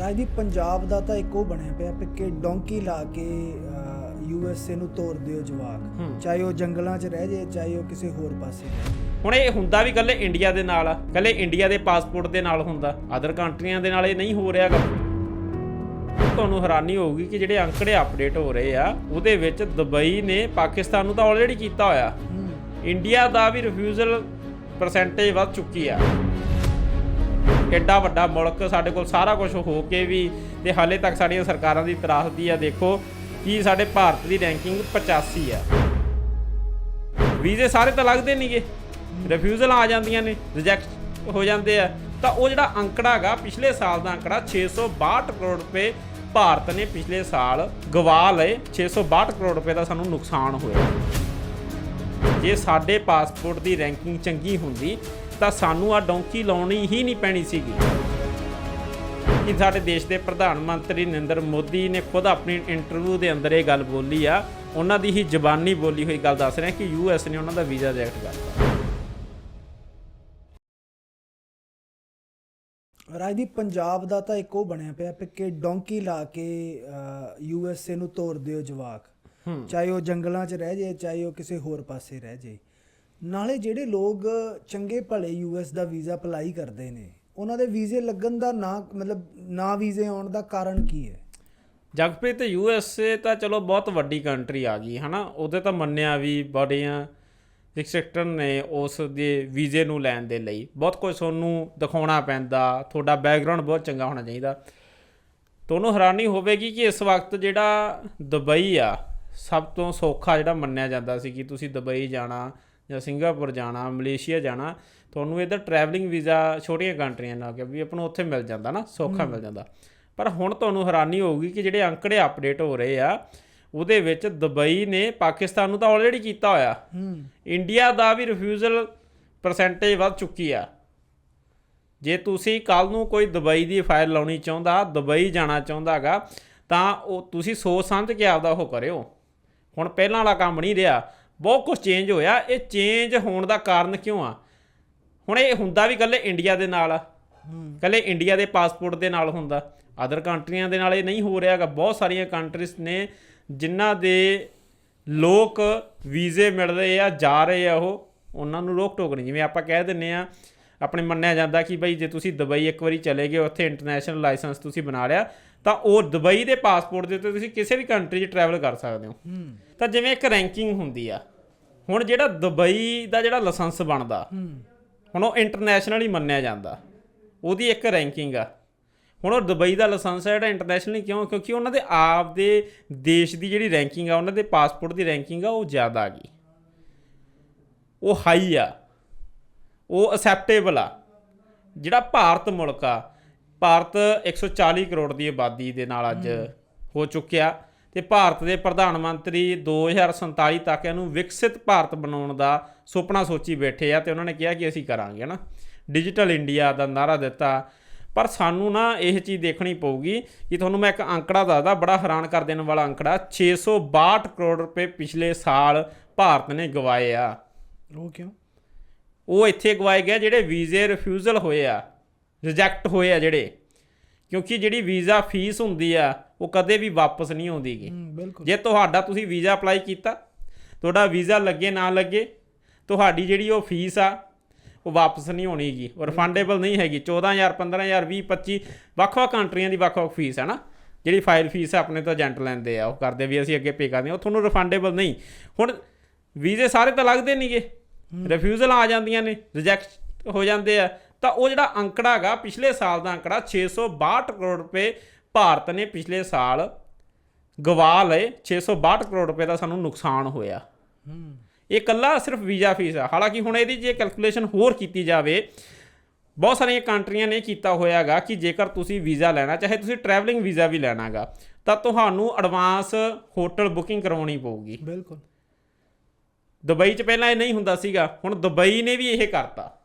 ਰਾਜਦੀਪ ਪੰਜਾਬ ਦਾ ਤਾਂ ਇੱਕ ਬਣਿਆ ਪਿਆ ਕਿ ਡੋਂਕੀ ਲਾ ਕੇ ਯੂ ਐਸ ਏ ਨੂੰ ਤੋਰ ਦਿਓ ਜਵਾਕ। ਚਾਹੇ ਉਹ ਜੰਗਲਾਂ 'ਚ ਰਹਿ ਜੇ ਚਾਹੇ ਉਹ ਕਿਸੇ ਹੋਰ ਪਾਸੇ ਰਹਿ ਜੇ। ਹੁਣ ਇਹ ਹੁੰਦਾ ਵੀ ਕੱਲੇ ਇੰਡੀਆ ਦੇ ਨਾਲ ਆ ਕੱਲੇ ਇੰਡੀਆ ਦੇ ਪਾਸਪੋਰਟ ਦੇ ਨਾਲ ਹੁੰਦਾ। ਅਦਰ ਕੰਟਰੀਆਂ ਦੇ ਨਾਲ ਇਹ ਨਹੀਂ ਹੋ ਰਿਹਾਗਾ ਤੁਹਾਨੂੰ ਹੈਰਾਨੀ ਹੋਊਗੀ ਕਿ ਜਿਹੜੇ ਅੰਕੜੇ ਅਪਡੇਟ ਹੋ ਰਹੇ ਆ ਉਹਦੇ ਵਿੱਚ ਦੁਬਈ ਨੇ ਪਾਕਿਸਤਾਨ ਨੂੰ ਤਾਂ ਆਲਰੇਡੀ ਕੀਤਾ ਹੋਇਆ। ਇੰਡੀਆ ਦਾ ਵੀ ਰਿਫਿਊਜ਼ਲ ਪਰਸੈਂਟੇਜ ਵੱਧ ਚੁੱਕੀ ਆ। ਐਡਾ ਵੱਡਾ ਮੁਲਕ ਸਾਡੇ ਕੋਲ ਸਾਰਾ ਕੁਝ ਹੋ ਕੇ ਵੀ ਤੇ ਹਾਲੇ ਤੱਕ ਸਾਡੀਆਂ ਸਰਕਾਰਾਂ ਦੀ ਤਰਾਸਦੀ ਆ, ਦੇਖੋ ਕਿ ਸਾਡੇ ਭਾਰਤ ਦੀ ਰੈਂਕਿੰਗ 85 ਆ। ਵੀਜ਼ੇ ਸਾਰੇ ਤਾਂ ਲੱਗਦੇ ਨਹੀਂਗੇ ਰਿਫਿਊਜ਼ਲ ਆ ਜਾਂਦੀਆਂ ਨੇ ਰਿਜੈਕਟ ਹੋ ਜਾਂਦੇ ਆ। ਤਾਂ ਉਹ ਜਿਹੜਾ ਅੰਕੜਾ ਹੈਗਾ, ਪਿਛਲੇ ਸਾਲ ਦਾ ਅੰਕੜਾ 662 ਕਰੋੜ ਰੁਪਏ ਭਾਰਤ ਨੇ ਪਿਛਲੇ ਸਾਲ ਗਵਾ ਲਏ। 662 ਕਰੋੜ ਰੁਪਏ ਦਾ ਸਾਨੂੰ ਨੁਕਸਾਨ ਹੋਇਆ। ਜੇ ਸਾਡੇ ਪਾਸਪੋਰਟ ਦੀ ਰੈਂਕਿੰਗ ਚੰਗੀ ਹੁੰਦੀ ਤਾਂ ਸਾਨੂੰ ਆ ਡੌਂਕੀ ਲਾਉਣੀ ਹੀ ਨਹੀਂ ਪੈਣੀ ਸੀਗੀ। ਕਿ ਸਾਡੇ ਦੇਸ਼ ਦੇ ਪ੍ਰਧਾਨ ਮੰਤਰੀ ਨਰਿੰਦਰ ਮੋਦੀ ਨੇ ਖੁਦ ਆਪਣੀ ਇੰਟਰਵਿਊ ਦੇ ਅੰਦਰ ਇਹ ਗੱਲ ਬੋਲੀ ਆ ਉਹਨਾਂ ਦੀ ਹੀ ਜ਼ਬਾਨੀ ਬੋਲੀ ਹੋਈ ਗੱਲ ਦੱਸ ਰਿਹਾ ਕਿ ਯੂਐਸ ਨੇ ਉਹਨਾਂ ਦਾ ਵੀਜ਼ਾ ਰਿਜੈਕਟ ਕਰਤਾ ਰਾਜਦੀਪ ਪੰਜਾਬ ਦਾ ਤਾਂ ਇੱਕ ਉਹ ਬਣਿਆ ਪਿਆ ਕਿ ਡੋਂਕੀ ਲਾ ਕੇ ਯੂ ਐਸ ਏ ਨੂੰ ਤੋਰ ਦਿਓ ਜਵਾਕ। ਚਾਹੇ ਉਹ ਜੰਗਲਾਂ 'ਚ ਰਹਿ ਜੇ ਚਾਹੇ ਉਹ ਕਿਸੇ ਹੋਰ ਪਾਸੇ ਰਹਿ ਜੇ ਨਾਲੇ ਜਿਹੜੇ ਲੋਕ ਚੰਗੇ ਭਲੇ ਯੂ ਐਸ ਦਾ ਵੀਜ਼ਾ ਅਪਲਾਈ ਕਰਦੇ ਨੇ, ਉਹਨਾਂ ਦੇ ਵੀਜ਼ੇ ਲੱਗਣ ਦਾ ਨਾ, ਮਤਲਬ ਨਾ ਵੀਜ਼ੇ ਆਉਣ ਦਾ ਕਾਰਨ ਕੀ ਹੈ? ਜਗਪ੍ਰੀਤ ਯੂਐਸਏ ਤਾਂ ਚਲੋ ਬਹੁਤ ਵੱਡੀ ਕੰਟਰੀ ਆ ਗਈ, ਹਨਾ? ਉਹਦੇ ਤਾਂ ਮੰਨਿਆ ਵੀ ਬੜੀਆਂ ਰਿਸਟ੍ਰਿਕਟਰ ਨੇ ਉਸ ਦੇ ਵੀਜ਼ੇ ਨੂੰ ਲੈਣ ਦੇ ਲਈ। ਬਹੁਤ ਕੁਝ ਤੁਹਾਨੂੰ ਦਿਖਾਉਣਾ ਪੈਂਦਾ, ਤੁਹਾਡਾ ਬੈਕਗ੍ਰਾਉਂਡ ਬਹੁਤ ਚੰਗਾ ਹੋਣਾ ਚਾਹੀਦਾ। ਤੁਹਾਨੂੰ ਹੈਰਾਨੀ ਹੋਵੇਗੀ ਕਿ ਇਸ ਵਕਤ ਜਿਹੜਾ ਦੁਬਈ ਆ, ਸਭ ਤੋਂ ਸੌਖਾ ਜਿਹੜਾ ਮੰਨਿਆ ਜਾਂਦਾ ਸੀ ਕਿ ਤੁਸੀਂ ਦੁਬਈ ਜਾਣਾ ਜਾਂ ਸਿੰਗਾਪੁਰ ਜਾਣਾ ਮਲੇਸ਼ੀਆ ਜਾਣਾ ਤੁਹਾਨੂੰ ਇਹਦਾ ਟਰੈਵਲਿੰਗ ਵੀਜ਼ਾ ਛੋਟੀਆਂ ਕੰਟਰੀਆਂ ਨਾਲ ਕਿ ਵੀ ਆਪਾਂ ਨੂੰ ਉੱਥੇ ਮਿਲ ਜਾਂਦਾ ਨਾ ਸੌਖਾ ਮਿਲ ਜਾਂਦਾ। ਪਰ ਹੁਣ ਤੁਹਾਨੂੰ ਹੈਰਾਨੀ ਹੋਊਗੀ ਕਿ ਜਿਹੜੇ ਅੰਕੜੇ ਅਪਡੇਟ ਹੋ ਰਹੇ ਆ ਉਹਦੇ ਵਿੱਚ ਦੁਬਈ ਨੇ ਪਾਕਿਸਤਾਨ ਨੂੰ ਤਾਂ ਆਲਰੇਡੀ ਕੀਤਾ ਹੋਇਆ। ਇੰਡੀਆ ਦਾ ਵੀ ਰਿਫਿਊਜ਼ਲ ਪਰਸੈਂਟੇਜ ਵੱਧ ਚੁੱਕੀ ਆ। ਜੇ ਤੁਸੀਂ ਕੱਲ ਨੂੰ ਕੋਈ ਦੁਬਈ ਦੀ ਫਾਈਲ ਲਾਉਣੀ ਚਾਹੁੰਦਾ ਦੁਬਈ ਜਾਣਾ ਚਾਹੁੰਦਾਗਾ ਤਾਂ ਉਹ ਤੁਸੀਂ ਸੋਚ ਸਮਝ ਕੇ ਆਪਦਾ ਉਹ ਕਰਿਓ। ਹੁਣ ਪਹਿਲਾਂ ਵਾਲਾ ਕੰਮ ਨਹੀਂ ਰਿਹਾ। ਬਹੁਤ ਕੁਝ ਚੇਂਜ ਹੋਇਆ। ਇਹ ਚੇਂਜ ਹੋਣ ਦਾ ਕਾਰਨ ਕਿਉਂ ਆ? ਹੁਣ ਇਹ ਹੁੰਦਾ ਵੀ ਕੱਲੇ ਇੰਡੀਆ ਦੇ ਨਾਲ ਆ। ਕੱਲੇ ਇੰਡੀਆ ਦੇ ਪਾਸਪੋਰਟ ਦੇ ਨਾਲ ਹੁੰਦਾ। ਅਦਰ ਕੰਟਰੀਆਂ ਦੇ ਨਾਲ ਇਹ ਨਹੀਂ ਹੋ ਰਿਹਾਗਾ ਬਹੁਤ ਸਾਰੀਆਂ ਕੰਟਰੀਜ਼ ਨੇ ਜਿਨ੍ਹਾਂ ਦੇ ਲੋਕ ਵੀਜ਼ੇ ਮਿਲ ਰਹੇ ਆ ਜਾ ਰਹੇ ਆ ਉਹ ਉਹਨਾਂ ਨੂੰ ਰੋਕ ਟੋਕ ਨਹੀਂ। ਜਿਵੇਂ ਆਪਾਂ ਕਹਿ ਦਿੰਨੇ ਆ ਆਪਣੇ ਮੰਨਿਆ ਜਾਂਦਾ ਕਿ ਬਈ ਜੇ ਤੁਸੀਂ ਦੁਬਈ ਇੱਕ ਵਾਰੀ ਚਲੇ ਗਏ ਉੱਥੇ ਇੰਟਰਨੈਸ਼ਨਲ ਲਾਇਸੈਂਸ ਤੁਸੀਂ ਬਣਾ ਲਿਆ ਤਾਂ ਉਹ ਦੁਬਈ ਦੇ ਪਾਸਪੋਰਟ ਦੇ ਉੱਤੇ ਤੁਸੀਂ ਕਿਸੇ ਵੀ ਕੰਟਰੀ 'ਚ ਟਰੈਵਲ ਕਰ ਸਕਦੇ ਹੂੰ। ਤਾਂ ਜਿਵੇਂ ਇੱਕ ਰੈਂਕਿੰਗ ਹੁੰਦੀ ਆ ਹੁਣ ਜਿਹੜਾ ਦੁਬਈ ਦਾ ਜਿਹੜਾ ਲਾਇਸੈਂਸ ਬਣਦਾ ਹੁਣ ਉਹ ਇੰਟਰਨੈਸ਼ਨਲ ਹੀ ਮੰਨਿਆ ਜਾਂਦਾ। ਉਹਦੀ ਇੱਕ ਰੈਂਕਿੰਗ ਆ। ਹੁਣ ਉਹ ਦੁਬਈ ਦਾ ਲਾਇਸੈਂਸ ਹੈ ਜਿਹੜਾ ਇੰਟਰਨੈਸ਼ਨਲ ਕਿਉਂ? ਕਿਉਂਕਿ ਉਹਨਾਂ ਦੇ ਆਪ ਦੇ ਦੇਸ਼ ਦੀ ਜਿਹੜੀ ਰੈਂਕਿੰਗ ਆ ਉਹਨਾਂ ਦੇ ਪਾਸਪੋਰਟ ਦੀ ਰੈਂਕਿੰਗ ਆ ਉਹ ਜ਼ਿਆਦਾ ਆ ਗਈ। ਉਹ ਹਾਈ ਆ। ਉਹ ਅਸੈਪਟੇਬਲ ਆ। ਜਿਹੜਾ ਭਾਰਤ ਮੁਲਕ ਆ ਭਾਰਤ 140 ਕਰੋੜ ਦੀ ਆਬਾਦੀ ਦੇ ਨਾਲ ਅੱਜ ਹੋ ਚੁੱਕਿਆ। ਤੇ ਭਾਰਤ ਦੇ ਪ੍ਰਧਾਨ ਮੰਤਰੀ 2047 ਤੱਕ ਇਹਨੂੰ ਵਿਕਸਿਤ ਭਾਰਤ ਬਣਾਉਣ ਦਾ ਸੁਪਨਾ ਸੋਚੀ ਬੈਠੇ ਆ ਤੇ ਉਹਨਾਂ ਨੇ ਕਿਹਾ ਕਿ ਅਸੀਂ ਕਰਾਂਗੇ ਨਾ ਡਿਜੀਟਲ ਇੰਡੀਆ ਦਾ ਨਾਰਾ ਦਿੱਤਾ। ਪਰ ਸਾਨੂੰ ਨਾ ਇਹ ਚੀਜ਼ ਦੇਖਣੀ ਪਊਗੀ ਕਿ ਤੁਹਾਨੂੰ ਮੈਂ ਇੱਕ ਅੰਕੜਾ ਦੱਸਦਾ ਬੜਾ ਹੈਰਾਨ ਕਰ ਦੇਣ ਵਾਲਾ ਅੰਕੜਾ 662 ਕਰੋੜ ਰੁਪਏ ਪਿਛਲੇ ਸਾਲ ਭਾਰਤ ਨੇ ਗਵਾਏ ਆ। ਉਹ ਕਿਉਂ? ਉਹ ਇੱਥੇ ਗਵਾਏ ਗਏ ਜਿਹੜੇ ਵੀਜ਼ੇ ਰਿਫਿਊਜ਼ਲ ਹੋਏ ਆ ਰਿਜੈਕਟ ਹੋਏ ਆ ਜਿਹੜੇ। ਕਿਉਂਕਿ ਜਿਹੜੀ ਵੀਜ਼ਾ ਫੀਸ ਹੁੰਦੀ ਆ ਉਹ ਕਦੇ ਵੀ ਵਾਪਸ ਨਹੀਂ ਆਉਂਦੀਗੀ। ਜੇ ਤੁਹਾਡਾ ਤੁਸੀਂ ਵੀਜ਼ਾ ਅਪਲਾਈ ਕੀਤਾ ਤੁਹਾਡਾ ਵੀਜ਼ਾ ਲੱਗੇ ਨਾ ਲੱਗੇ ਤੁਹਾਡੀ ਜਿਹੜੀ ਉਹ ਫੀਸ ਆ ਉਹ ਵਾਪਸ ਨਹੀਂ ਹੋਣੀਗੀ ਉਹ ਰਿਫੰਡੇਬਲ ਨਹੀਂ ਹੈਗੀ। 14000 15000 20 25 ਵੱਖ-ਵੱਖ ਕੰਟਰੀਆਂ ਦੀ ਵੱਖ-ਵੱਖ ਫੀਸ ਹੈ ਨਾ। ਜਿਹੜੀ ਫਾਈਲ ਫੀਸ ਹੈ ਆਪਣੇ ਤੋਂ ਏਜੰਟ ਲੈਂਦੇ ਆ ਉਹ ਕਰਦੇ ਵੀ ਅਸੀਂ ਅੱਗੇ ਪੇ ਕਰਦੇ ਹਾਂ। ਉਹ ਤੁਹਾਨੂੰ ਰਿਫੰਡੇਬਲ ਨਹੀਂ। ਹੁਣ ਵੀਜ਼ੇ ਸਾਰੇ ਤਾਂ ਲੱਗਦੇ ਨਹੀਂਗੇ ਰਿਫਿਊਜ਼ਲ ਆ ਜਾਂਦੀਆਂ ਨੇ ਰਿਜੈਕਟ ਹੋ ਜਾਂਦੇ ਆ। ਤਾਂ ਉਹ ਜਿਹੜਾ ਅੰਕੜਾ ਹੈਗਾ ਪਿਛਲੇ ਸਾਲ ਦਾ ਅੰਕੜਾ 662 ਕਰੋੜ ਰੁਪਏ ਭਾਰਤ ਨੇ ਪਿਛਲੇ ਸਾਲ ਗਵਾ ਲਏ 662 ਕਰੋੜ ਰੁਪਏ ਦਾ ਸਾਨੂੰ ਨੁਕਸਾਨ ਹੋਇਆ। ਇਹ ਕੱਲਾ ਸਿਰਫ ਵੀਜ਼ਾ ਫੀਸ ਆ। ਹਾਲਾਂਕਿ ਹੁਣ ਇਹਦੀ ਜੇ ਕੈਲਕੂਲੇਸ਼ਨ ਹੋਰ ਕੀਤੀ ਜਾਵੇ ਬਹੁਤ ਸਾਰੀਆਂ ਕੰਟਰੀਆਂ ਨੇ ਕੀਤਾ ਹੋਇਆਗਾ ਕਿ ਜੇਕਰ ਤੁਸੀਂ ਵੀਜ਼ਾ ਲੈਣਾ ਚਾਹੇ ਤੁਸੀਂ ਟਰੈਵਲਿੰਗ ਵੀਜ਼ਾ ਵੀ ਲੈਣਾਗਾ ਤਾਂ ਤੁਹਾਨੂੰ ਐਡਵਾਂਸ ਹੋਟਲ ਬੁਕਿੰਗ ਕਰਵਾਉਣੀ ਪਊਗੀ। ਬਿਲਕੁਲ। ਦੁਬਈ 'ਚ ਪਹਿਲਾਂ ਇਹ ਨਹੀਂ ਹੁੰਦਾ ਸੀਗਾ ਹੁਣ ਦੁਬਈ ਨੇ ਵੀ ਇਹ ਕਰਤਾ।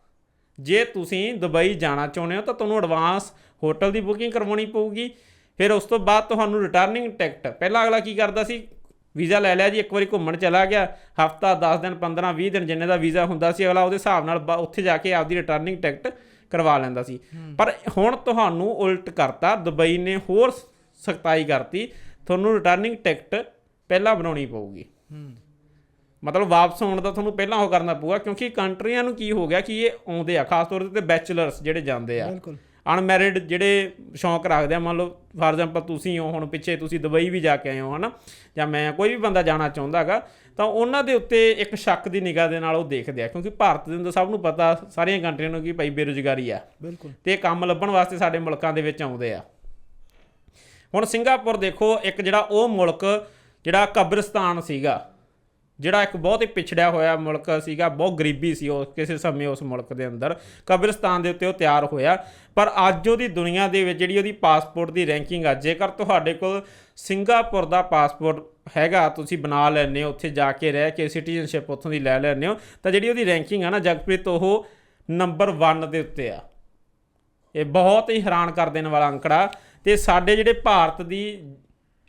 ਜੇ ਤੁਸੀਂ ਦੁਬਈ ਜਾਣਾ ਚਾਹੁੰਦੇ ਹੋ ਤਾਂ ਤੁਹਾਨੂੰ ਐਡਵਾਂਸ ਹੋਟਲ ਦੀ ਬੁਕਿੰਗ ਕਰਵਾਉਣੀ ਪਊਗੀ। ਫਿਰ ਉਸ ਤੋਂ ਬਾਅਦ ਤੁਹਾਨੂੰ ਰਿਟਰਨਿੰਗ ਟਿਕਟ ਪਹਿਲਾਂ ਅਗਲਾ ਕੀ ਕਰਦਾ ਸੀ? ਵੀਜ਼ਾ ਲੈ ਲਿਆ ਜੀ ਇੱਕ ਵਾਰੀ ਘੁੰਮਣ ਚਲਾ ਗਿਆ। ਹਫਤਾ 10 ਦਿਨ 15 20 ਦਿਨ ਜਿੰਨੇ ਦਾ ਵੀਜ਼ਾ ਹੁੰਦਾ ਸੀ ਅਗਲਾ ਉਹਦੇ ਹਿਸਾਬ ਨਾਲ ਉੱਥੇ ਜਾ ਕੇ ਆਪਦੀ ਰਿਟਰਨਿੰਗ ਟਿਕਟ ਕਰਵਾ ਲੈਂਦਾ ਸੀ। ਪਰ ਹੁਣ ਤੁਹਾਨੂੰ ਉਲਟ ਕਰਤਾ ਦੁਬਈ ਨੇ ਹੋਰ ਸਖਤਾਈ ਕਰਤੀ। ਤੁਹਾਨੂੰ ਰਿਟਰਨਿੰਗ ਟਿਕਟ ਪਹਿਲਾਂ ਬਣਾਉਣੀ ਪਊਗੀ। ਮਤਲਬ ਵਾਪਸ ਆਉਣ ਦਾ ਤੁਹਾਨੂੰ ਪਹਿਲਾਂ ਉਹ ਕਰਨਾ ਪਊਗਾ ਕਿਉਂਕਿ ਕੰਟਰੀਆਂ ਨੂੰ ਕੀ ਹੋ ਗਿਆ ਕਿ ਇਹ ਆਉਂਦੇ ਆ ਖਾਸ ਤੌਰ ਤੇ ਬੈਚਲਰਸ ਜਿਹੜੇ ਜਾਂਦੇ ਆ। ਬਿਲਕੁਲ। ਅਨਮੈਰਿਡ ਜਿਹੜੇ ਸ਼ੌਂਕ ਰੱਖਦੇ ਆ ਮੰਨ ਲਓ ਫਾਰ ਐਗਜ਼ਾਮਪਲ ਤੁਸੀਂ ਹੋ ਹੁਣ ਪਿੱਛੇ ਤੁਸੀਂ ਦੁਬਈ ਵੀ ਜਾ ਕੇ ਆਏ ਹੋ ਹਨਾ? ਜਾਂ ਮੈਂ ਕੋਈ ਵੀ ਬੰਦਾ ਜਾਣਾ ਚਾਹੁੰਦਾ ਹੈਗਾ ਤਾਂ ਉਹਨਾਂ ਦੇ ਉੱਤੇ ਇੱਕ ਸ਼ੱਕ ਦੀ ਨਿਗਾਹ ਦੇ ਨਾਲ ਉਹ ਦੇਖਦੇ ਆ ਕਿਉਂਕਿ ਭਾਰਤ ਦੇ ਅੰਦਰ ਸਭ ਨੂੰ ਪਤਾ ਸਾਰੀਆਂ ਕੰਟਰੀਆਂ ਨੂੰ ਕਿ ਭਾਈ ਬੇਰੁਜ਼ਗਾਰੀ ਆ। ਬਿਲਕੁਲ। ਤੇ ਕੰਮ ਲੱਭਣ ਵਾਸਤੇ ਸਾਡੇ ਮੁਲਕਾਂ ਦੇ ਵਿੱਚ ਆਉਂਦੇ ਆ। ਹੁਣ ਸਿੰਗਾਪੁਰ ਦੇਖੋ ਇੱਕ ਜਿਹੜਾ ਉਹ ਮੁਲਕ ਜਿਹੜਾ ਕਬਰਿਸਤਾਨ ਸੀਗਾ ਜਿਹੜਾ ਇੱਕ ਬਹੁਤ ਹੀ ਪਿਛੜਿਆ ਹੋਇਆ ਮੁਲਕ ਸੀਗਾ, ਬਹੁਤ ਗਰੀਬੀ ਸੀ ਉਹ, ਕਿਸੇ ਸਮੇਂ ਉਸ ਮੁਲਕ ਦੇ ਅੰਦਰ। ਕਬਰਿਸਤਾਨ ਦੇ ਉੱਤੇ ਉਹ ਤਿਆਰ ਹੋਇਆ। ਪਰ ਅੱਜ ਉਹਦੀ ਦੁਨੀਆ ਦੇ ਵਿੱਚ ਜਿਹੜੀ ਉਹਦੀ ਪਾਸਪੋਰਟ ਦੀ ਰੈਂਕਿੰਗ ਆ, ਜੇਕਰ ਤੁਹਾਡੇ ਕੋਲ ਸਿੰਗਾਪੁਰ ਦਾ ਪਾਸਪੋਰਟ ਹੈਗਾ, ਤੁਸੀਂ ਬਣਾ ਲੈਂਦੇ ਹੋ, ਉੱਥੇ ਜਾ ਕੇ ਰਹਿ ਕੇ ਸਿਟੀਜ਼ਨਸ਼ਿਪ ਉੱਥੋਂ ਦੀ ਲੈ ਲੈਂਦੇ ਹੋ, ਤਾਂ ਜਿਹੜੀ ਉਹਦੀ ਰੈਂਕਿੰਗ ਆ ਨਾ, ਜਗਪ੍ਰੀਤ, ਉਹ ਨੰਬਰ 1 ਦੇ ਉੱਤੇ ਆ। ਇਹ ਬਹੁਤ ਹੀ ਹੈਰਾਨ ਕਰ ਦੇਣ ਵਾਲਾ ਅੰਕੜਾ। ਤੇ ਸਾਡੇ ਜਿਹੜੇ ਭਾਰਤ ਦੀ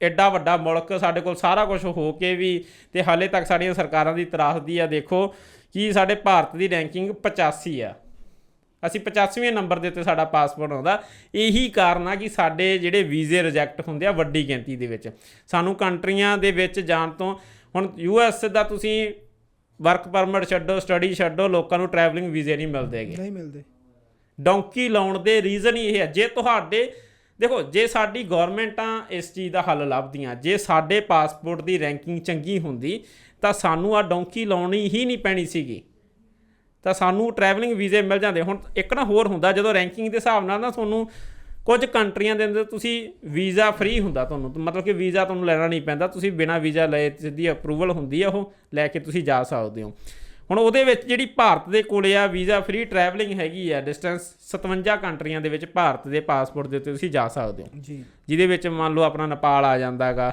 ਐਡਾ ਵੱਡਾ ਮੁਲਕ ਸਾਡੇ ਕੋਲ ਸਾਰਾ ਕੁਝ ਹੋ ਕੇ ਵੀ ਤੇ ਹਾਲੇ ਤੱਕ ਸਾਡੀਆਂ ਸਰਕਾਰਾਂ ਦੀ ਤਰਾਸਦੀ ਆ ਦੇਖੋ ਕਿ ਸਾਡੇ ਭਾਰਤ ਦੀ ਰੈਂਕਿੰਗ 85 ਆ। ਅਸੀਂ 85ਵੇਂ ਨੰਬਰ ਦੇ ਉੱਤੇ ਸਾਡਾ ਪਾਸਪੋਰਟ ਆਉਂਦਾ। ਇਹੀ ਕਾਰਨ ਆ ਕਿ ਸਾਡੇ ਜਿਹੜੇ ਵੀਜ਼ੇ ਰਿਜੈਕਟ ਹੁੰਦੇ ਆ ਵੱਡੀ ਗਿਣਤੀ ਦੇ ਵਿੱਚ। ਸਾਨੂੰ ਕੰਟਰੀਆਂ ਦੇ ਵਿੱਚ ਜਾਣ ਤੋਂ ਹੁਣ ਯੂ ਐਸ ਦਾ ਤੁਸੀਂ ਵਰਕ ਪਰਮਿਟ ਛੱਡੋ ਸਟੱਡੀ ਛੱਡੋ ਲੋਕਾਂ ਨੂੰ ਟਰੈਵਲਿੰਗ ਵੀਜ਼ੇ ਨਹੀਂ ਮਿਲਦੇ ਹੈਗੇ। ਨਹੀਂ ਮਿਲਦੇ। ਡੌਂਕੀ ਲਾਉਣ ਦੇ ਰੀਜ਼ਨ ਹੀ ਇਹ ਹੈ ਜੇ ਤੁਹਾਡੇ ਦੇਖੋ, ਜੇ ਸਾਡੀ ਗਵਰਨਮੈਂਟਾਂ ਇਸ ਚੀਜ਼ ਦਾ ਹੱਲ ਲੱਭਦੀਆਂ, ਜੇ ਸਾਡੇ ਪਾਸਪੋਰਟ ਦੀ ਰੈਂਕਿੰਗ ਚੰਗੀ ਹੁੰਦੀ, ਤਾਂ ਸਾਨੂੰ ਆ ਡੌਂਕੀ ਲਾਉਣੀ ਹੀ ਨਹੀਂ ਪੈਣੀ ਸੀਗੀ। ਤਾਂ ਸਾਨੂੰ ਟਰੈਵਲਿੰਗ ਵੀਜ਼ੇ ਮਿਲ ਜਾਂਦੇ। ਹੁਣ ਇੱਕ ਨਾ ਹੋਰ ਹੁੰਦਾ, ਜਦੋਂ ਰੈਂਕਿੰਗ ਦੇ ਹਿਸਾਬ ਨਾਲ ਨਾ ਤੁਹਾਨੂੰ ਕੁਝ ਕੰਟਰੀਆਂ ਦੇ ਅੰਦਰ ਤੁਸੀਂ ਵੀਜ਼ਾ ਫ੍ਰੀ ਹੁੰਦਾ ਤੁਹਾਨੂੰ ਮਤਲਬ ਕਿ ਵੀਜ਼ਾ ਤੁਹਾਨੂੰ ਲੈਣਾ ਨਹੀਂ ਪੈਂਦਾ। ਤੁਸੀਂ ਬਿਨਾਂ ਵੀਜ਼ਾ ਲਏ ਸਿੱਧੀ ਅਪਰੂਵਲ ਹੁੰਦੀ ਆ ਉਹ, ਲੈ ਕੇ ਤੁਸੀਂ ਜਾ ਸਕਦੇ ਹੋ। ਹੁਣ ਉਹਦੇ ਵਿੱਚ ਜਿਹੜੀ ਭਾਰਤ ਦੇ ਕੋਲੇ ਆ ਵੀਜ਼ਾ ਫ੍ਰੀ ਟਰੈਵਲਿੰਗ ਹੈਗੀ ਆ ਡਿਸਟੈਂਸ 57 ਕੰਟਰੀਆਂ ਦੇ ਵਿੱਚ ਭਾਰਤ ਦੇ ਪਾਸਪੋਰਟ ਦੇ ਉੱਤੇ ਤੁਸੀਂ ਜਾ ਸਕਦੇ ਹੋ। ਜੀ। ਜਿਹਦੇ ਵਿੱਚ ਮੰਨ ਲਓ ਆਪਣਾ ਨੇਪਾਲ ਆ ਜਾਂਦਾਗਾ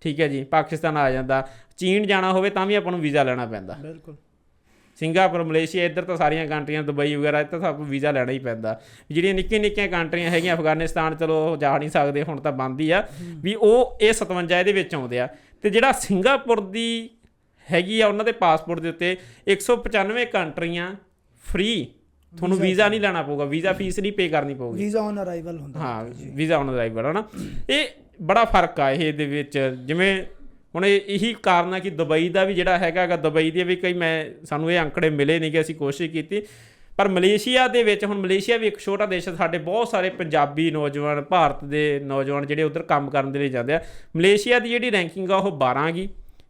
ਠੀਕ ਹੈ ਜੀ ਪਾਕਿਸਤਾਨ ਆ ਜਾਂਦਾ ਚੀਨ ਜਾਣਾ ਹੋਵੇ ਤਾਂ ਵੀ ਆਪਾਂ ਨੂੰ ਵੀਜ਼ਾ ਲੈਣਾ ਪੈਂਦਾ। ਬਿਲਕੁਲ। ਸਿੰਗਾਪੁਰ ਮਲੇਸ਼ੀਆ ਇੱਧਰ ਤਾਂ ਸਾਰੀਆਂ ਕੰਟਰੀਆਂ ਦੁਬਈ ਵਗੈਰਾ ਇੱਧਰ ਤਾਂ ਆਪਾਂ ਵੀਜ਼ਾ ਲੈਣਾ ਹੀ ਪੈਂਦਾ। ਜਿਹੜੀਆਂ ਨਿੱਕੀਆਂ ਨਿੱਕੀਆਂ ਕੰਟਰੀਆਂ ਹੈਗੀਆਂ ਅਫਗਾਨਿਸਤਾਨ ਚਲੋ ਉਹ ਜਾ ਨਹੀਂ ਸਕਦੇ ਹੁਣ ਤਾਂ ਬੰਦ ਹੀ ਆ। ਵੀ ਉਹ ਇਹ 57 ਇਹਦੇ ਵਿੱਚ ਆਉਂਦੇ ਆ। ਤੇ ਜਿਹੜਾ ਸਿੰਗਾਪੁਰ ਦੀ ਹੈਗੀ ਆ ਉਹਨਾਂ ਦੇ ਪਾਸਪੋਰਟ ਦੇ ਉੱਤੇ 195 ਕੰਟਰੀਆਂ ਫ੍ਰੀ ਤੁਹਾਨੂੰ ਵੀਜ਼ਾ ਨਹੀਂ ਲੈਣਾ ਪਊਗਾ। ਵੀਜ਼ਾ ਫੀਸ ਨਹੀਂ ਪੇ ਕਰਨੀ ਪਊਗੀ। ਵੀਜ਼ਾ ਔਨ ਅਰਾਈਵਲ ਹੁੰਦਾ ਹਾਂ ਵੀਜ਼ਾ ਔਨ ਅਰਾਈਵਲ ਹਨਾ? ਇਹ ਬੜਾ ਫ਼ਰਕ ਆ ਇਹ ਦੇ ਵਿੱਚ। ਜਿਵੇਂ ਹੁਣ ਇਹ ਇਹੀ ਕਾਰਨ ਆ ਕਿ ਦੁਬਈ ਦਾ ਵੀ ਜਿਹੜਾ ਹੈਗਾ ਗਾ ਦੁਬਈ ਦੇ ਵੀ ਕਈ ਮੈਂ ਸਾਨੂੰ ਇਹ ਅੰਕੜੇ ਮਿਲੇ ਨਹੀਂ ਕਿ ਅਸੀਂ ਕੋਸ਼ਿਸ਼ ਕੀਤੀ। ਪਰ ਮਲੇਸ਼ੀਆ ਦੇ ਵਿੱਚ ਹੁਣ ਮਲੇਸ਼ੀਆ ਵੀ ਇੱਕ ਛੋਟਾ ਦੇਸ਼ ਹੈ ਸਾਡੇ ਬਹੁਤ ਸਾਰੇ ਪੰਜਾਬੀ ਨੌਜਵਾਨ ਭਾਰਤ ਦੇ ਨੌਜਵਾਨ ਜਿਹੜੇ ਉਧਰ ਕੰਮ ਕਰਨ ਦੇ ਲਈ ਜਾਂਦੇ ਆ। ਮਲੇਸ਼ੀਆ ਦੀ ਜਿਹੜੀ ਰੈਂਕਿੰਗ ਆ ਉਹ 12 ਗੀ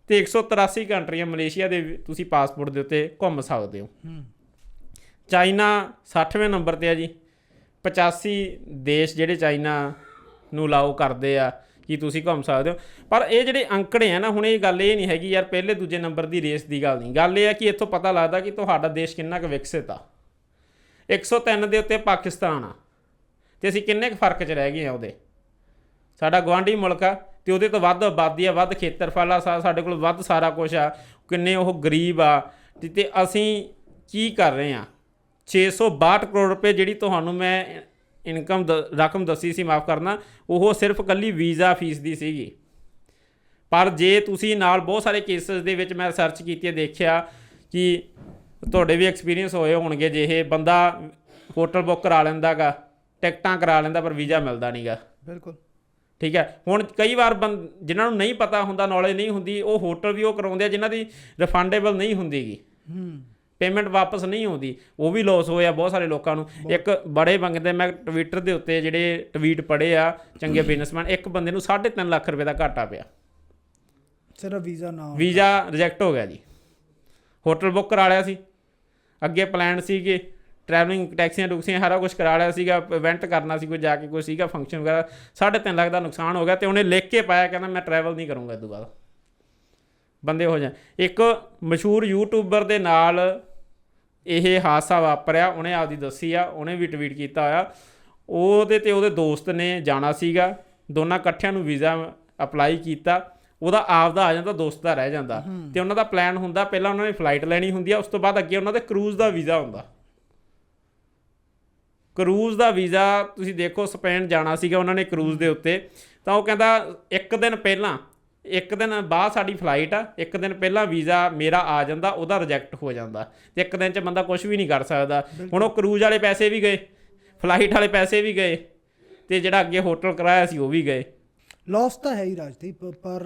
ਤੇ 183 ਕੰਟਰੀਆਂ ਮਲੇਸ਼ੀਆ ਦੇ ਤੁਸੀਂ ਪਾਸਪੋਰਟ ਦੇ ਉੱਤੇ ਘੁੰਮ ਸਕਦੇ ਹੋ। ਹੂੰ। ਚਾਈਨਾ 60ਵੇਂ ਨੰਬਰ ਤੇ ਆ ਜੀ। 85 ਦੇਸ਼ ਜਿਹੜੇ ਚਾਈਨਾ ਨੂੰ ਅਲਾਉ ਕਰਦੇ ਆ ਕਿ ਤੁਸੀਂ ਘੁੰਮ ਸਕਦੇ ਹੋ। ਪਰ ਇਹ ਜਿਹੜੇ ਅੰਕੜੇ ਆ ਨਾ ਹੁਣ ਇਹ ਗੱਲ ਇਹ ਨਹੀਂ ਹੈਗੀ ਯਾਰ ਪਹਿਲੇ ਦੂਜੇ ਨੰਬਰ ਦੀ ਰੇਸ ਦੀ ਗੱਲ ਨਹੀਂ। ਗੱਲ ਇਹ ਆ ਕਿ ਇੱਥੋਂ ਪਤਾ ਲੱਗਦਾ ਕਿ ਤੁਹਾਡਾ ਦੇਸ਼ ਕਿੰਨਾ ਕੁ ਵਿਕਸਿਤ ਆ। 103 ਦੇ ਉੱਤੇ ਪਾਕਿਸਤਾਨ ਆ। ਤੇ ਅਸੀਂ ਕਿੰਨੇ ਕੁ ਫ਼ਰਕ 'ਚ ਰਹਿ ਗਏ ਆ ਉਹਦੇ। ਸਾਡਾ ਗਵਾਂਢੀ ਮੁਲਕ ਆ ਤੇ ਉਹਦੇ ਤੋਂ ਵੱਧ ਆਬਾਦੀ ਆ, ਵੱਧ ਖੇਤਰਫਲ ਆ ਸਾਡੇ ਕੋਲ ਵੱਧ ਸਾਰਾ ਕੁਝ ਆ, ਕਿੰਨੇ ਉਹ ਗਰੀਬ ਆ, ਤੇ- ਤੇ ਅਸੀਂ ਕੀ ਕਰ ਰਹੇ ਆ? 662 ਕਰੋੜ ਰੁਪਏ ਜਿਹੜੀ ਤੁਹਾਨੂੰ ਮੈਂ ਇਨਕਮ ਰਕਮ ਦੱਸੀ ਸੀ, ਮਾਫ ਕਰਨਾ, ਉਹ ਸਿਰਫ ਕੱਲੀ ਵੀਜ਼ਾ ਫੀਸ ਦੀ ਸੀਗੀ। ਪਰ ਜੇ ਤੁਸੀਂ ਨਾਲ ਬਹੁਤ ਸਾਰੇ ਕੇਸਸ ਦੇ ਵਿੱਚ ਮੈਂ ਰਿਸਰਚ ਕੀਤੀ ਹੈ ਦੇਖਿਆ ਕਿ ਤੁਹਾਡੇ ਵੀ ਐਕਸਪੀਰੀਅੰਸ ਹੋਏ ਹੋਣਗੇ ਜੇ ਇਹ ਬੰਦਾ ਹੋਟਲ ਬੁੱਕ ਕਰਾ ਲੈਂਦਾਗਾ ਟਿਕਟਾਂ ਕਰਾ ਲੈਂਦਾ, ਪਰ ਵੀਜ਼ਾ ਮਿਲਦਾ ਨਹੀਂਗਾ ਬਿਲਕੁਲ। ਠੀਕ ਹੈ? ਹੁਣ ਕਈ ਵਾਰ ਜਿਨ੍ਹਾਂ ਨੂੰ ਨਹੀਂ ਪਤਾ ਹੁੰਦਾ ਨੌਲੇਜ ਨਹੀਂ ਹੁੰਦੀ ਉਹ ਹੋਟਲ ਵੀ ਉਹ ਕਰਾਉਂਦੇ ਆ ਜਿਨ੍ਹਾਂ ਦੀ ਰਿਫੰਡੇਬਲ ਨਹੀਂ ਹੁੰਦੀਗੀ। ਹੂੰ। ਪੇਮੈਂਟ ਵਾਪਸ ਨਹੀਂ ਆਉਂਦੀ ਉਹ ਵੀ ਲਾਸ ਹੋਇਆ ਬਹੁਤ ਸਾਰੇ ਲੋਕਾਂ ਨੂੰ। ਇੱਕ ਬੜੇ ਬੰਦੇ ਮੈਂ ਟਵਿੱਟਰ ਦੇ ਉੱਤੇ ਜਿਹੜੇ ਟਵੀਟ ਪੜੇ ਆ ਚੰਗੇ ਬਿਜ਼ਨਸਮੈਨ ਇੱਕ ਬੰਦੇ ਨੂੰ 3.5 ਲੱਖ ਰੁਪਏ ਦਾ ਘਾਟਾ ਪਿਆ। ਸਿਰਫ ਵੀਜ਼ਾ ਨਾ। ਵੀਜ਼ਾ ਰਿਜੈਕਟ ਹੋ ਗਿਆ ਜੀ। ਹੋਟਲ ਬੁੱਕ ਕਰਾ ਲਿਆ ਸੀ। ਅੱਗੇ ਪਲਾਨ ਸੀਗੇ ਟਰੈਵਲਿੰਗ ਟੈਕਸੀਆਂ ਟੁਕਸੀਆਂ ਸਾਰਾ ਕੁਝ ਕਰਾ ਲਿਆ ਸੀਗਾ ਇਵੈਂਟ ਕਰਨਾ ਸੀ ਕੋਈ ਜਾ ਕੇ ਕੋਈ ਸੀਗਾ ਫੰਕਸ਼ਨ ਵਗੈਰਾ 3.5 ਲੱਖ ਦਾ ਨੁਕਸਾਨ ਹੋ ਗਿਆ ਤੇ ਉਹਨੇ ਲਿਖ ਕੇ ਪਾਇਆ ਕਹਿੰਦਾ ਮੈਂ ਟਰੈਵਲ ਨਹੀਂ ਕਰੂੰਗਾ ਇਸ ਤੋਂ ਬਾਅਦ। ਬੰਦੇ ਹੋ ਜਾਣ। ਇੱਕ ਮਸ਼ਹੂਰ ਯੂਟਿਊਬਰ ਦੇ ਨਾਲ ਇਹ ਹਾਦਸਾ ਵਾਪਰਿਆ ਉਹਨੇ ਆਪਦੀ ਦੱਸੀ ਆ ਉਹਨੇ ਵੀ ਟਵੀਟ ਕੀਤਾ ਹੋਇਆ। ਉਹਦੇ ਤੇ ਉਹਦੇ ਦੋਸਤ ਨੇ ਜਾਣਾ ਸੀਗਾ ਦੋਨਾਂ ਇਕੱਠਿਆਂ ਨੂੰ ਵੀਜ਼ਾ ਅਪਲਾਈ ਕੀਤਾ। ਉਹਦਾ ਆਪਦਾ ਆ ਜਾਂਦਾ ਦੋਸਤ ਦਾ ਰਹਿ ਜਾਂਦਾ। ਤੇ ਉਹਨਾਂ ਦਾ ਪਲਾਨ ਹੁੰਦਾ ਪਹਿਲਾਂ ਉਹਨਾਂ ਨੇ ਫਲਾਈਟ ਲੈਣੀ ਹੁੰਦੀ ਆ ਉਸ ਤੋਂ ਬਾਅਦ ਅੱਗੇ ਉਹਨਾਂ ਦੇ ਕਰੂਜ਼ ਦਾ ਵੀਜ਼ਾ ਹੁੰਦਾ। ਕਰੂਜ਼ ਦਾ ਵੀਜ਼ਾ ਤੁਸੀਂ ਦੇਖੋ ਸਪੇਨ ਜਾਣਾ ਸੀਗਾ ਉਹਨਾਂ ਨੇ ਕਰੂਜ਼ ਦੇ ਉੱਤੇ। ਤਾਂ ਉਹ ਕਹਿੰਦਾ ਇੱਕ ਦਿਨ ਪਹਿਲਾਂ, ਇੱਕ ਦਿਨ ਬਾਅਦ ਸਾਡੀ ਫਲਾਈਟ ਆ, ਇੱਕ ਦਿਨ ਪਹਿਲਾਂ ਵੀਜ਼ਾ ਮੇਰਾ ਆ ਜਾਂਦਾ, ਉਹਦਾ ਰਿਜੈਕਟ ਹੋ ਜਾਂਦਾ। ਤੇ ਇੱਕ ਦਿਨ 'ਚ ਬੰਦਾ ਕੁਝ ਵੀ ਨਹੀਂ ਕਰ ਸਕਦਾ। ਹੁਣ ਉਹ ਕਰੂਜ਼ ਵਾਲੇ ਪੈਸੇ ਵੀ ਗਏ ਫਲਾਈਟ ਵਾਲੇ ਪੈਸੇ ਵੀ ਗਏ, ਤੇ ਜਿਹੜਾ ਅੱਗੇ ਹੋਟਲ ਕਰਾਇਆ ਸੀ ਉਹ ਵੀ ਗਏ। ਲਾਸ ਤਾਂ ਹੈ ਹੀ ਰਾਜਦੀਪ, ਪਰ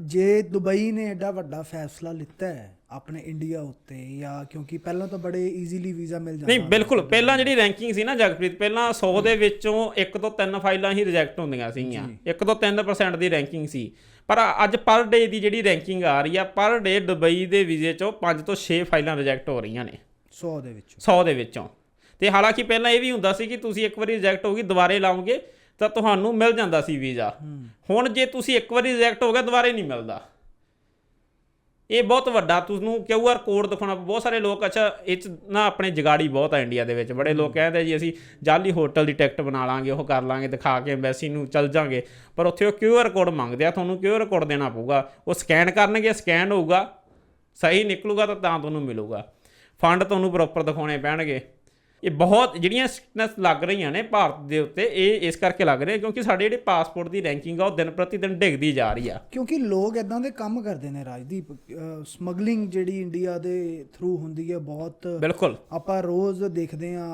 ਜੇ ਦੁਬਈ ਨੇ ਐਡਾ ਵੱਡਾ ਫੈਸਲਾ ਲਿੱਤਾ ਹੈ ਆਪਣੇ ਇੰਡੀਆ ਉੱਤੇ ਜਾਂ ਕਿਉਂਕਿ ਪਹਿਲਾਂ ਤਾਂ ਬੜੇ ਈਜ਼ੀਲੀ ਵੀਜ਼ਾ ਮਿਲ ਜਾਂਦਾ ਨਹੀਂ ਬਿਲਕੁਲ। ਪਹਿਲਾਂ ਜਿਹੜੀ ਰੈਂਕਿੰਗ ਸੀ ਨਾ ਜਗਪ੍ਰੀਤ ਪਹਿਲਾਂ 100 ਦੇ ਵਿੱਚੋਂ 1 ਤੋਂ 3 ਫਾਈਲਾਂ ਹੀ ਰਿਜੈਕਟ ਹੁੰਦੀਆਂ ਸੀਗੀਆਂ। 1 ਤੋਂ 3% ਦੀ ਰੈਂਕਿੰਗ ਸੀ। ਪਰ ਅੱਜ ਪਰ ਡੇ ਦੀ ਜਿਹੜੀ ਰੈਂਕਿੰਗ ਆ ਰਹੀ ਆ ਪਰ ਡੇ ਦੁਬਈ ਦੇ ਵੀਜ਼ੇ ਚੋਂ 5 ਤੋਂ 6 ਫਾਈਲਾਂ ਰਿਜੈਕਟ ਹੋ ਰਹੀਆਂ ਨੇ। 100 ਦੇ ਵਿੱਚ। 100 ਦੇ ਵਿੱਚੋਂ। ਤੇ ਹਾਲਾਂਕਿ ਪਹਿਲਾਂ ਇਹ ਵੀ ਹੁੰਦਾ ਸੀ ਕਿ ਤੁਸੀਂ ਇੱਕ ਵਾਰੀ ਰਿਜੈਕਟ ਹੋ ਗਈ ਦੁਬਾਰੇ ਲਾਓਗੇ ਤਾਂ ਤੁਹਾਨੂੰ ਮਿਲ ਜਾਂਦਾ ਸੀ ਵੀਜ਼ਾ। ਹੁਣ ਜੇ ਤੁਸੀਂ ਇੱਕ ਵਾਰੀ ਰਿਜੈਕਟ ਹੋ ਗਿਆ ਦੁਬਾਰੇ ਨਹੀਂ ਮਿਲਦਾ। ਇਹ ਬਹੁਤ ਵੱਡਾ ਤੁਹਾਨੂੰ ਕਿਊ ਆਰ ਕੋਡ ਦਿਖਾਉਣਾ ਬਹੁਤ ਸਾਰੇ ਲੋਕ ਅੱਛਾ ਇਹ ਨਾ ਆਪਣੇ ਜਗਾੜੀ ਬਹੁਤ ਆ ਇੰਡੀਆ ਦੇ ਵਿੱਚ। ਬੜੇ ਲੋਕ ਕਹਿੰਦੇ ਜੀ ਅਸੀਂ ਜਾਲੀ ਹੋਟਲ ਦੀ ਟਿਕਟ ਬਣਾ ਲਾਂਗੇ ਉਹ ਕਰ ਲਾਂਗੇ ਦਿਖਾ ਕੇ ਐਮਬੈਸੀ ਨੂੰ ਚੱਲ ਜਾਾਂਗੇ। ਪਰ ਉੱਥੇ ਉਹ ਕਿਊ ਆਰ ਕੋਡ ਮੰਗਦੇ ਆ ਤੁਹਾਨੂੰ ਕਿਊ ਆਰ ਕੋਡ ਦੇਣਾ ਪਊਗਾ। ਉਹ ਸਕੈਨ ਕਰਨਗੇ ਸਕੈਨ ਹੋਊਗਾ ਸਹੀ ਨਿਕਲੂਗਾ ਤਾਂ ਤਾਂ ਤੁਹਾਨੂੰ ਮਿਲੂਗਾ। ਫੰਡ ਤੁਹਾਨੂੰ ਪ੍ਰੋਪਰ ਦਿਖਾਉਣੇ ਪੈਣਗੇ। ਇਹ ਬਹੁਤ ਜਿਹੜੀਆਂ ਸਟ੍ਰਿਕਨੈਸ ਲੱਗ ਰਹੀਆਂ ਨੇ ਭਾਰਤ ਦੇ ਉੱਤੇ ਇਹ ਇਸ ਕਰਕੇ ਲੱਗ ਰਹੇ ਕਿਉਂਕਿ ਸਾਡੇ ਜਿਹੜੇ ਪਾਸਪੋਰਟ ਦੀ ਰੈਂਕਿੰਗ ਆ ਉਹ ਦਿਨ ਪ੍ਰਤੀ ਦਿਨ ਡਿੱਗਦੀ ਜਾ ਰਹੀ ਆ। ਕਿਉਂਕਿ ਲੋਕ ਇਦਾਂ ਦੇ ਕੰਮ ਕਰਦੇ ਨੇ ਰਾਜਦੀਪ। ਸਮਗਲਿੰਗ ਜਿਹੜੀ ਇੰਡੀਆ ਦੇ ਥਰੂ ਹੁੰਦੀ ਹੈ ਬਹੁਤ ਬਿਲਕੁਲ। ਆਪਾਂ ਰੋਜ਼ ਦੇਖਦੇ ਆ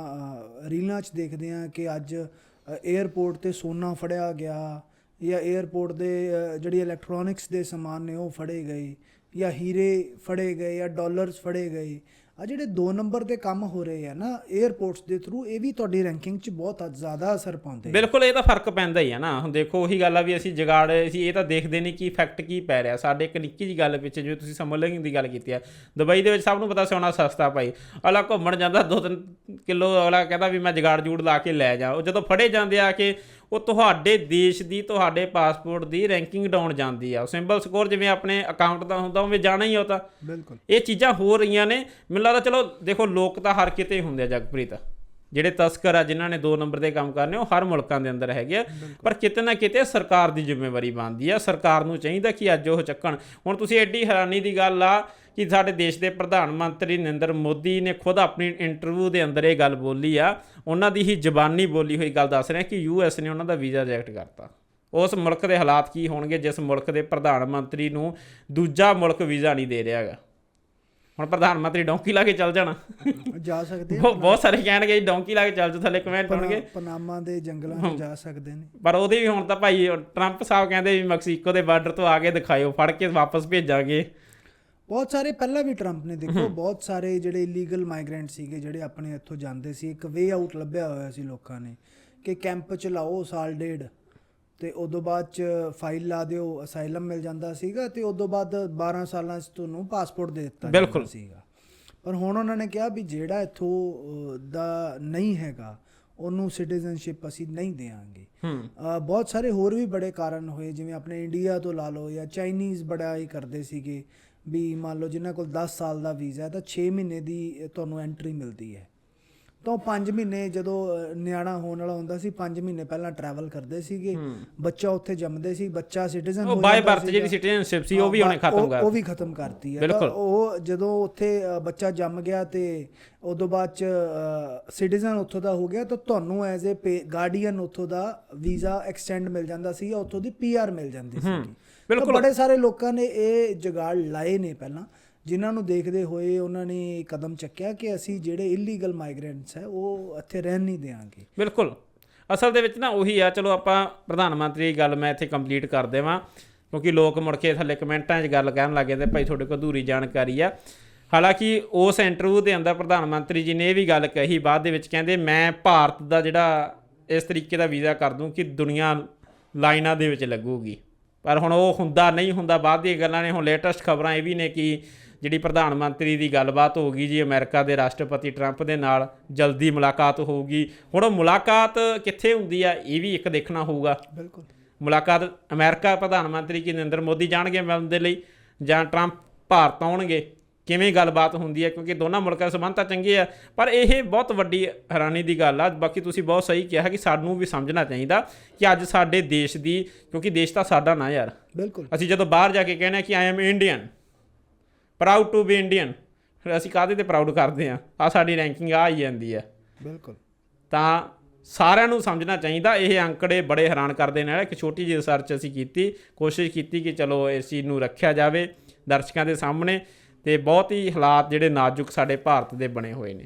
ਰੀਲਾਂ 'ਚ ਦੇਖਦੇ ਆ ਕਿ ਅੱਜ 에ਅਰਪੋਰਟ ਤੇ ਸੋਨਾ ਫੜਿਆ ਗਿਆ ਜਾਂ 에ਅਰਪੋਰਟ ਦੇ ਜਿਹੜੀ ਇਲੈਕਟ੍ਰੋਨਿਕਸ ਦੇ ਸਮਾਨ ਨੇ ਉਹ ਫੜੇ ਗਏ ਜਾਂ ਹੀਰੇ ਫੜੇ ਗਏ ਜਾਂ ਡਾਲਰਸ ਫੜੇ ਗਏ। ਆ ਜਿਹੜੇ 2 ਨੰਬਰ ਦੇ ਕੰਮ ਹੋ ਰਹੇ ਆ ਨਾ 에ਅਰਪੋਰਟਸ ਦੇ ਥਰੂ ਇਹ ਵੀ ਤੁਹਾਡੀ ਰੈਂਕਿੰਗ 'ਚ ਬਹੁਤ ਜ਼ਿਆਦਾ ਅਸਰ ਪਾਉਂਦੇ ਬਿਲਕੁਲ, ਇਹ ਤਾਂ ਫ਼ਰਕ ਪੈਂਦਾ ਹੀ ਆ ਨਾ। ਹੁਣ ਦੇਖੋ, ਉਹੀ ਗੱਲ ਆ ਵੀ ਅਸੀਂ ਜਗਾੜ, ਅਸੀਂ ਇਹ ਤਾਂ ਦੇਖਦੇ ਨਹੀਂ ਕਿ ਇਫੈਕਟ ਕੀ ਪੈ ਰਿਹਾ। ਸਾਡੇ ਇੱਕ ਨਿੱਕੀ ਜੀ ਗੱਲ ਪਿੱਛੇ ਜਿਵੇਂ ਤੁਸੀਂ ਸਮਲਿੰਗ ਦੀ ਗੱਲ ਕੀਤੀ ਆ, ਦੁਬਈ ਦੇ ਵਿੱਚ ਸਭ ਨੂੰ ਪਤਾ ਸੋਨਾ ਸਸਤਾ ਭਾਈ। ਅਗਲਾ ਘੁੰਮਣ ਜਾਂਦਾ 2-3 ਕਿਲੋ, ਅਗਲਾ ਕਹਿੰਦਾ ਵੀ ਮੈਂ ਜਗਾੜ ਜੂੜ ਲਾ ਕੇ ਲੈ ਜਾ। ਉਹ ਜਦੋਂ ਫੜੇ ਜਾਂਦੇ ਆ ਕਿ ਉਹ ਤੁਹਾਡੇ ਦੇਸ਼ ਦੀ ਤੁਹਾਡੇ ਪਾਸਪੋਰਟ ਦੀ ਰੈਂਕਿੰਗ ਡਾਊਨ ਜਾਂਦੀ ਆ। ਸਿੰਬਲ ਸਕੋਰ ਜਿਵੇਂ ਆਪਣੇ ਅਕਾਊਂਟ ਦਾ ਹੁੰਦਾ ਉਵੇਂ ਜਾਣਾ ਹੀ ਉਹ ਤਾਂ। ਬਿਲਕੁਲ। ਇਹ ਚੀਜ਼ਾਂ ਹੋ ਰਹੀਆਂ ਨੇ। ਮੈਨੂੰ ਲੱਗਦਾ ਚਲੋ ਦੇਖੋ ਲੋਕ ਤਾਂ ਹਰ ਕਿਤੇ ਹੁੰਦੇ ਆ ਜਗਪ੍ਰੀਤ। ਜਿਹੜੇ ਤਸਕਰ ਆ ਜਿਨ੍ਹਾਂ ਨੇ 2 ਨੰਬਰ ਦੇ ਕੰਮ ਕਰਨੇ ਉਹ ਹਰ ਮੁਲਕਾਂ ਦੇ ਅੰਦਰ ਹੈਗੇ ਆ। ਪਰ ਕਿਤੇ ਨਾ ਕਿਤੇ ਸਰਕਾਰ ਦੀ ਜ਼ਿੰਮੇਵਾਰੀ ਬਣਦੀ ਆ। ਸਰਕਾਰ ਨੂੰ ਚਾਹੀਦਾ ਕਿ ਅੱਜ ਉਹ ਚੱਕਣ। ਹੁਣ ਤੁਸੀਂ ਐਡੀ ਹੈਰਾਨੀ ਦੀ ਗੱਲ ਆ ਕਿ ਸਾਡੇ ਦੇਸ਼ ਦੇ ਪ੍ਰਧਾਨ ਮੰਤਰੀ ਨਰਿੰਦਰ ਮੋਦੀ ਨੇ ਖੁਦ ਆਪਣੀ ਇੰਟਰਵਿਊ ਦੇ ਅੰਦਰ ਇਹ ਗੱਲ ਬੋਲੀ ਆ। ਉਹਨਾਂ ਦੀ ਹੀ ਜ਼ਬਾਨੀ ਬੋਲੀ ਹੋਈ ਗੱਲ ਦੱਸ ਰਿਹਾ ਕਿ ਯੂਐਸ ਨੇ ਉਹਨਾਂ ਦਾ ਵੀਜ਼ਾ ਰਿਜੈਕਟ ਕਰਤਾ। ਉਸ ਮੁਲਕ ਦੇ ਹਾਲਾਤ ਕੀ ਹੋਣਗੇ ਜਿਸ ਮੁਲਕ ਦੇ ਪ੍ਰਧਾਨ ਮੰਤਰੀ ਨੂੰ ਦੂਜਾ ਮੁਲਕ ਵੀਜ਼ਾ ਨਹੀਂ ਦੇ ਰਿਹਾ ਹੈਗਾ। ਹੁਣ ਪ੍ਰਧਾਨ ਮੰਤਰੀ ਡੌਂਕੀ ਲਾ ਕੇ ਚੱਲ ਜਾਣਾ। ਜਾ ਸਕਦੇ ਆ। ਬਹੁਤ ਸਾਰੇ ਕਹਿਣਗੇ ਡੌਂਕੀ ਲਾ ਕੇ ਚੱਲ ਜਾ ਥੱਲੇ ਕਮੈਂਟ ਹੋਣਗੇ ਪਨਾ- ਪਨਾਮਾ ਦੇ ਜੰਗਲਾਂ 'ਚ ਜਾ ਸਕਦੇ ਨੇ। ਪਰ ਉਹਦੇ ਵੀ ਹੁਣ ਤਾਂ ਭਾਈ ਟਰੰਪ ਸਾਹਿਬ ਕਹਿੰਦੇ ਵੀ ਮੈਕਸੀਕੋ ਦੇ ਬਾਰਡਰ ਤੋਂ ਆ ਕੇ ਦਿਖਾਇਓ ਫੜ ਕੇ ਵਾਪਸ ਭੇਜਾਂਗੇ। ਬਹੁਤ ਸਾਰੇ ਪਹਿਲਾਂ ਵੀ ਟਰੰਪ ਨੇ ਦੇਖੋ ਬਹੁਤ ਸਾਰੇ ਜਿਹੜੇ ਇਲੀਗਲ ਮਾਈਗ੍ਰੈਂਟ ਸੀਗੇ ਜਿਹੜੇ ਆਪਣੇ ਇੱਥੋਂ ਜਾਂਦੇ ਸੀ ਇੱਕ ਵੇ ਆਊਟ ਲੱਭਿਆ ਹੋਇਆ ਸੀ ਲੋਕਾਂ ਨੇ ਕਿ ਕੈਂਪ ਚ ਲਾਓ ਸਾਲ ਡੇਢ। ਤੇ ਉਦੋਂ ਬਾਅਦ ਚ ਫਾਈਲ ਲਾ ਦਿਓ ਅਸਾਈਲਮ ਮਿਲ ਜਾਂਦਾ ਸੀਗਾ ਤੇ ਉਦੋਂ ਬਾਅਦ 12 ਸਾਲਾਂ ਚ ਤੁਹਾਨੂੰ ਪਾਸਪੋਰਟ ਦੇ ਦਿੱਤਾ ਜਾਂਦਾ ਬਿਲਕੁਲ। ਸੀਗਾ। ਪਰ ਹੁਣ ਉਹਨਾਂ ਨੇ ਕਿਹਾ ਵੀ ਜਿਹੜਾ ਇੱਥੋਂ ਦਾ ਨਹੀਂ ਹੈਗਾ ਉਹਨੂੰ ਸਿਟੀਜ਼ਨਸ਼ਿਪ ਅਸੀਂ ਨਹੀਂ ਦੇਵਾਂਗੇ ਬਹੁਤ ਸਾਰੇ ਹੋਰ ਵੀ ਬੜੇ ਕਾਰਨ ਹੋਏ ਜਿਵੇਂ ਆਪਣੇ ਇੰਡੀਆ ਤੋਂ ਲਾ ਲਓ ਜਾਂ ਚਾਈਨੀਜ਼ ਬੜਾ ਹੀ ਕਰਦੇ ਸੀਗੇ ਵੀ ਮੰਨ ਲਓ ਜਿਨ੍ਹਾਂ ਕੋਲ 10 ਸਾਲ ਦਾ ਵੀਜ਼ਾ ਹੈ ਤਾਂ 6 ਮਹੀਨੇ ਦੀ ਤੁਹਾਨੂੰ ਐਂਟਰੀ ਮਿਲਦੀ ਹੈ। ਤਾਂ 5 ਮਹੀਨੇ ਜਦੋਂ ਨਿਆਣਾ ਹੋਣ ਵਾਲਾ ਹੁੰਦਾ ਸੀ 5 ਮਹੀਨੇ ਪਹਿਲਾਂ ਟਰੈਵਲ ਕਰਦੇ ਸੀਗੇ। ਬੱਚਾ ਉੱਥੇ ਜੰਮਦੇ ਸੀ ਬੱਚਾ ਸਿਟੀਜ਼ਨ ਉਹ ਬਾਈ ਬਰਥ ਜਿਹੜੀ ਸਿਟੀਜ਼ਨਸ਼ਿਪ ਸੀ ਉਹ ਵੀ ਉਹਨੇ ਖਤਮ ਕਰ ਉਹ ਵੀ ਖਤਮ ਕਰਤੀ ਹੈ। ਉਹ ਜਦੋਂ ਉੱਥੇ ਬੱਚਾ ਜੰਮ ਗਿਆ ਤੇ ਉਦੋਂ ਬਾਅਦ ਚ ਸਿਟੀਜ਼ਨ ਉੱਥੋਂ ਦਾ ਹੋ ਗਿਆ ਤਾਂ ਤੁਹਾਨੂੰ ਐਜ਼ ਅ ਗਾਰਡੀਅਨ ਉੱਥੋਂ ਦਾ ਵੀਜ਼ਾ ਐਕਸਟੈਂਡ ਮਿਲ ਜਾਂਦਾ ਸੀ ਜਾਂ ਉੱਥੋਂ ਦੀ ਪੀਆਰ ਮਿਲ ਜਾਂਦੀ ਸੀ ਬਿਲਕੁਲ। ਬੜੇ ਸਾਰੇ ਲੋਕਾਂ ਨੇ ਇਹ ਜਗਾੜ ਲਾਏ ਨੇ ਪਹਿਲਾਂ। ਜਿਨ੍ਹਾਂ ਨੂੰ ਦੇਖਦੇ ਹੋਏ ਉਹਨਾਂ ਨੇ ਕਦਮ ਚੱਕਿਆ ਕਿ ਅਸੀਂ ਜਿਹੜੇ ਇਲੀਗਲ ਮਾਈਗ੍ਰੈਂਟਸ ਹੈ, ਉਹ ਇੱਥੇ ਰਹਿਣ ਨਹੀਂ ਦੇਵਾਂਗੇ ਬਿਲਕੁਲ। ਅਸਲ ਦੇ ਵਿੱਚ ਨਾ ਉਹੀ ਆ, ਚਲੋ ਆਪਾਂ ਪ੍ਰਧਾਨ ਮੰਤਰੀ ਦੀ ਗੱਲ ਮੈਂ ਇੱਥੇ ਕੰਪਲੀਟ ਕਰ ਦੇਵਾਂ, ਕਿਉਂਕਿ ਲੋਕ ਮੁੜ ਕੇ ਥੱਲੇ ਕਮੈਂਟਾਂ 'ਚ ਗੱਲ ਕਹਿਣ ਲੱਗ ਜਾਂਦੇ ਭਾਈ ਤੁਹਾਡੇ ਕੋਲ ਅਧੂਰੀ ਜਾਣਕਾਰੀ ਆ। ਹਾਲਾਂਕਿ ਉਸ ਇੰਟਰਵਿਊ ਦੇ ਅੰਦਰ ਪ੍ਰਧਾਨ ਮੰਤਰੀ ਜੀ ਨੇ ਇਹ ਵੀ ਗੱਲ ਕਹੀ, ਬਾਅਦ ਦੇ ਵਿੱਚ ਕਹਿੰਦੇ, ਮੈਂ ਭਾਰਤ ਦਾ ਜਿਹੜਾ ਇਸ ਤਰੀਕੇ ਦਾ ਵੀਜ਼ਾ ਕਰ ਦੂੰ ਕਿ ਦੁਨੀਆ ਲਾਈਨਾਂ ਦੇ ਵਿੱਚ ਲੱਗੂਗੀ। ਪਰ ਹੁਣ ਉਹ ਹੁੰਦਾ ਨਹੀਂ ਹੁੰਦਾ, ਬਾਅਦ ਦੀਆਂ ਗੱਲਾਂ ਨੇ, ਹੁਣ ਲੇਟੈਸਟ ਖਬਰਾਂ ਇਹ ਵੀ ਨੇ ਕਿ ਜਿਹੜੀ ਪ੍ਰਧਾਨ ਮੰਤਰੀ ਦੀ ਗੱਲਬਾਤ ਹੋ ਗਈ ਜੀ ਅਮਰੀਕਾ ਦੇ ਰਾਸ਼ਟਰਪਤੀ ਟਰੰਪ ਦੇ ਨਾਲ ਜਲਦੀ ਮੁਲਾਕਾਤ ਹੋਊਗੀ। ਹੁਣ ਉਹ ਮੁਲਾਕਾਤ ਕਿੱਥੇ ਹੁੰਦੀ ਆ ਇਹ ਵੀ ਇੱਕ ਦੇਖਣਾ ਹੋਊਗਾ। ਬਿਲਕੁਲ। ਮੁਲਾਕਾਤ ਅਮਰੀਕਾ ਪ੍ਰਧਾਨ ਮੰਤਰੀ ਕੀ ਨਰਿੰਦਰ ਮੋਦੀ ਜਾਣਗੇ ਮਿਲਣ ਦੇ ਲਈ ਜਾਂ ਟਰੰਪ ਭਾਰਤ ਆਉਣਗੇ। ਕਿਵੇਂ ਗੱਲਬਾਤ ਹੁੰਦੀ ਹੈ ਕਿਉਂਕਿ ਦੋਨਾਂ ਮੁਲਕਾਂ ਦੇ ਸੰਬੰਧ ਤਾਂ ਚੰਗੇ ਆ ਪਰ ਇਹ ਬਹੁਤ ਵੱਡੀ ਹੈਰਾਨੀ ਦੀ ਗੱਲ ਆ। ਬਾਕੀ ਤੁਸੀਂ ਬਹੁਤ ਸਹੀ ਕਿਹਾ ਕਿ ਸਾਨੂੰ ਵੀ ਸਮਝਣਾ ਚਾਹੀਦਾ ਕਿ ਅੱਜ ਸਾਡੇ ਦੇਸ਼ ਦੀ ਕਿਉਂਕਿ ਦੇਸ਼ ਤਾਂ ਸਾਡਾ ਨਾ ਯਾਰ। ਬਿਲਕੁਲ। ਅਸੀਂ ਜਦੋਂ ਬਾਹਰ ਜਾ ਕੇ ਕਹਿੰਦੇ ਆ ਕਿ I am Indian proud to be Indian ਅਸੀਂ ਕਾਹਦੇ ਤੇ ਪ੍ਰਾਊਡ ਕਰਦੇ ਆ ਆ ਸਾਡੀ ਰੈਂਕਿੰਗ ਆ ਹੀ ਜਾਂਦੀ ਹੈ। ਬਿਲਕੁਲ। ਤਾਂ ਸਾਰਿਆਂ ਨੂੰ ਸਮਝਣਾ ਚਾਹੀਦਾ ਇਹ ਅੰਕੜੇ ਬੜੇ ਹੈਰਾਨ ਕਰਦੇ ਨੇ ਇੱਕ ਛੋਟੀ ਜਿਹੀ ਰਿਸਰਚ ਅਸੀਂ ਕੀਤੀ ਕੋਸ਼ਿਸ਼ ਕੀਤੀ ਕਿ ਚਲੋ ਇਸ ਚੀਜ਼ ਨੂੰ ਰੱਖਿਆ ਜਾਵੇ ਦਰਸ਼ਕਾਂ ਦੇ ਸਾਹਮਣੇ ਤੇ ਬਹੁਤ ਹੀ ਹਾਲਾਤ ਜਿਹੜੇ ਨਾਜ਼ੁਕ ਸਾਡੇ ਭਾਰਤ ਦੇ ਬਣੇ ਹੋਏ ਨੇ।